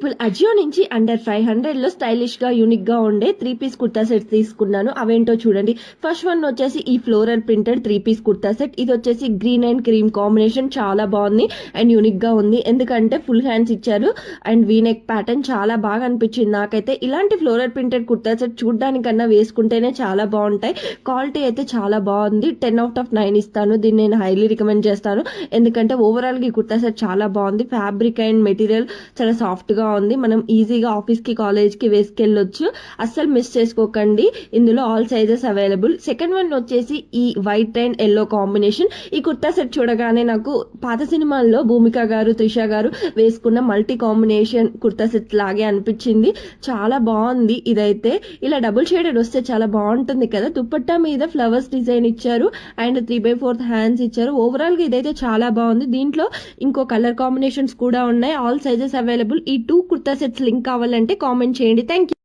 People Ajio నుంచి under five హండ్రెడ్లో స్టైలిష్గా యూనిక్గా ఉండే త్రీ పీస్ కుర్తా సెట్ తీసుకున్నాను. అవేంటో చూడండి. ఫస్ట్ వన్ వచ్చేసి ఈ floral printed three piece kurta set ఇది వచ్చేసి గ్రీన్ అండ్ క్రీమ్ కాంబినేషన్ చాలా బాగుంది అండ్ యూనిక్గా ఉంది. ఎందుకంటే ఫుల్ హ్యాండ్స్ ఇచ్చారు అండ్ వీనెక్ ప్యాటర్న్ చాలా బాగా అనిపించింది నాకైతే. ఇలాంటి ఫ్లోరల్ ప్రింటెడ్ కుర్తా సెట్ చూడడానికన్నా వేసుకుంటేనే చాలా బాగుంటాయి. క్వాలిటీ అయితే చాలా బాగుంది. టెన్ అవుట్ ఆఫ్ నైన్ ఇస్తాను. దీన్ని నేను హైలీ రికమెండ్ చేస్తాను. ఎందుకంటే ఓవరాల్గా ఈ కుర్తా సెట్ చాలా బాగుంది. ఫ్యాబ్రిక్ అండ్ మెటీరియల్ చాలా సాఫ్ట్ గా ఉంది మనం ఈజీగా ఆఫీస్కి కాలేజ్కి వేసుకెళ్ళొచ్చు. అస్సలు మిస్ చేసుకోకండి. ఇందులో all sizes available second one వచ్చేసి ఈ వైట్ అండ్ ఎల్లో కాంబినేషన్ ఈ కుర్తా సెట్ చూడగానే నాకు పాత సినిమాల్లో భూమిక గారు త్రిష గారు వేసుకున్న మల్టీ కాంబినేషన్ కుర్తా సెట్ లాగే అనిపించింది. చాలా బాగుంది ఇదైతే. ఇలా డబుల్ షేడెడ్ వస్తే చాలా బాగుంటుంది కదా. దుప్పట్టా మీద ఫ్లవర్స్ డిజైన్ ఇచ్చారు. And three by fourth hands ఇచ్చారు. ఓవరాల్గా ఇదైతే చాలా బాగుంది. దీంట్లో ఇంకో కలర్ కాంబినేషన్స్ కూడా ఉన్నాయి. ఆల్ సైజెస్ అవైలబుల్ ఈ టూ కుర్తా సెట్స్ లింక్ కావాలంటే కామెంట్ చేయండి. Thank you